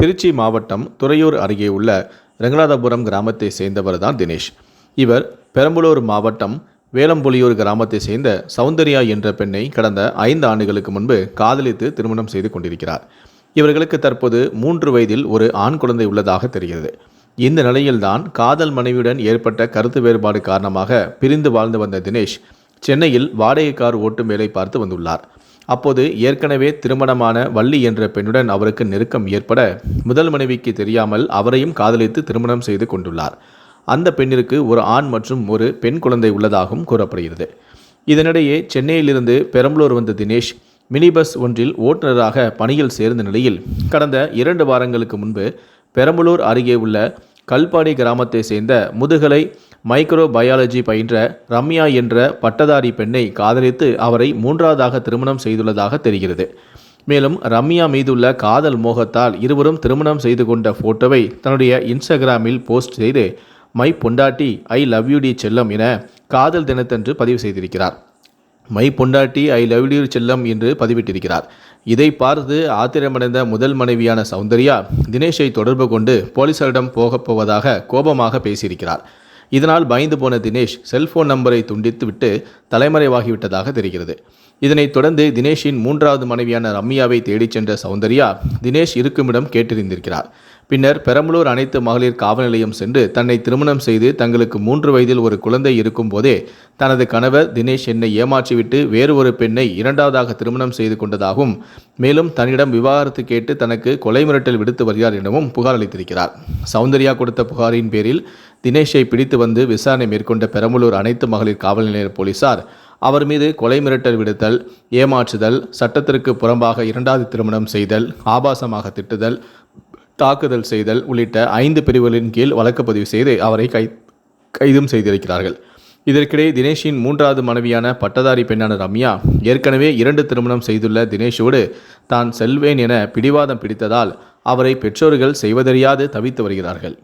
திருச்சி மாவட்டம் துறையூர் அருகே உள்ள ரெங்கநாதபுரம் கிராமத்தை சேர்ந்தவர் தான் தினேஷ். இவர் பெரம்பலூர் மாவட்டம் வேலம்புலியூர் கிராமத்தை சேர்ந்த சௌந்தர்யா என்ற பெண்ணை கடந்த ஐந்து ஆண்டுகளுக்கு முன்பு காதலித்து திருமணம் செய்து கொண்டிருக்கிறார். இவர்களுக்கு தற்போது மூன்று வயதில் ஒரு ஆண் குழந்தை உள்ளதாக தெரிகிறது. இந்த நிலையில்தான் காதல் மனைவியுடன் ஏற்பட்ட கருத்து வேறுபாடு காரணமாக பிரிந்து வாழ்ந்து வந்த தினேஷ் சென்னையில் வாடகை கார் ஓட்டும் வேலை பார்த்து வந்துள்ளார். அப்போது ஏற்கனவே திருமணமான வள்ளி என்ற பெண்ணுடன் அவருக்கு நெருக்கம் ஏற்பட முதல் மனைவிக்கு தெரியாமல் அவரையும் காதலித்து திருமணம் செய்து கொண்டுள்ளார். அந்த பெண்ணிற்கு ஒரு ஆண் மற்றும் ஒரு பெண் குழந்தை உள்ளதாகவும் கூறப்படுகிறது. இதனிடையே சென்னையிலிருந்து பெரம்பலூர் வந்த தினேஷ் மினி பஸ் ஒன்றில் ஓட்டுநராக பணியில் சேர்ந்த நிலையில் கடந்த இரண்டு வாரங்களுக்கு முன்பு பெரம்பலூர் அருகே உள்ள கல்பாடி கிராமத்தை சேர்ந்த முதுகலை மைக்ரோ பயாலஜி பயின்ற ரம்யா என்ற பட்டதாரி பெண்ணை காதலித்து அவரை மூன்றாவதாக திருமணம் செய்துள்ளதாக தெரிகிறது. மேலும் ரம்யா மீதுள்ள காதல் மோகத்தால் இருவரும் திருமணம் செய்து கொண்ட போட்டோவை தன்னுடைய இன்ஸ்டாகிராமில் போஸ்ட் செய்து மை பொண்டாட்டி ஐ லவ் யூ டி செல்லம் என காதல் தினத்தன்று பதிவு செய்திருக்கிறார். மை பொண்டாட்டி ஐ லவ் யூ செல்லம் என்று பதிவிட்டிருக்கிறார். இதை பார்த்து ஆத்திரமடைந்த முதல் மனைவியான சௌந்தர்யா தினேஷை தொடர்பு கொண்டு போலீசாரிடம் போகப் போவதாக கோபமாக பேசியிருக்கிறார். இதனால் பயந்து போன தினேஷ் செல்போன் நம்பரை துண்டித்துவிட்டு தலைமறைவாகிவிட்டதாக தெரிகிறது. இதனைத் தொடர்ந்து தினேஷின் மூன்றாவது மனைவியான ரம்யாவை தேடிச் சென்ற சௌந்தர்யா தினேஷ் இருக்குமிடம் கேட்டிருந்திருக்கிறார் பின்னர் பெரம்பலூர் அனைத்து மகளிர் காவல் நிலையம் சென்று தன்னை திருமணம் செய்து தங்களுக்கு மூன்று வயதில் ஒரு குழந்தை இருக்கும் போதே தனது கணவர் தினேஷ் என்னை ஏமாற்றிவிட்டு வேறு ஒரு பெண்ணை இரண்டாவதாக திருமணம் செய்து கொண்டதாகவும் மேலும் தன்னிடம் விவாகரத்து கேட்டு தனக்கு கொலை மிரட்டல் விடுத்து வருகிறார் எனவும் புகார் அளித்திருக்கிறார். சௌந்தர்யா கொடுத்த புகாரின் பேரில் தினேஷை பிடித்து வந்து விசாரணை மேற்கொண்ட பெரம்பலூர் அனைத்து மகளிர் காவல் நிலைய போலீசார் அவர் மீது கொலை மிரட்டல் விடுத்தல் ஏமாற்றுதல் சட்டத்திற்கு புறம்பாக இரண்டாவது திருமணம் செய்தல் ஆபாசமாக திட்டுதல் தாக்குதல் செய்தல் உள்ளிட்ட ஐந்து பிரிவுகளின் கீழ் வழக்கு பதிவு செய்து அவரை கை கைதும் செய்திருக்கிறார்கள். இதற்கிடையே தினேஷின் மூன்றாவது மனைவியான பட்டதாரி பெண்ணான ரம்யா ஏற்கனவே இரண்டு திருமணம் செய்துள்ள தினேஷோடு தான் செல்வேன் என பிடிவாதம் பிடித்ததால் அவரை பெற்றோர்கள் செய்வதறியாது தவித்து வருகிறார்கள்.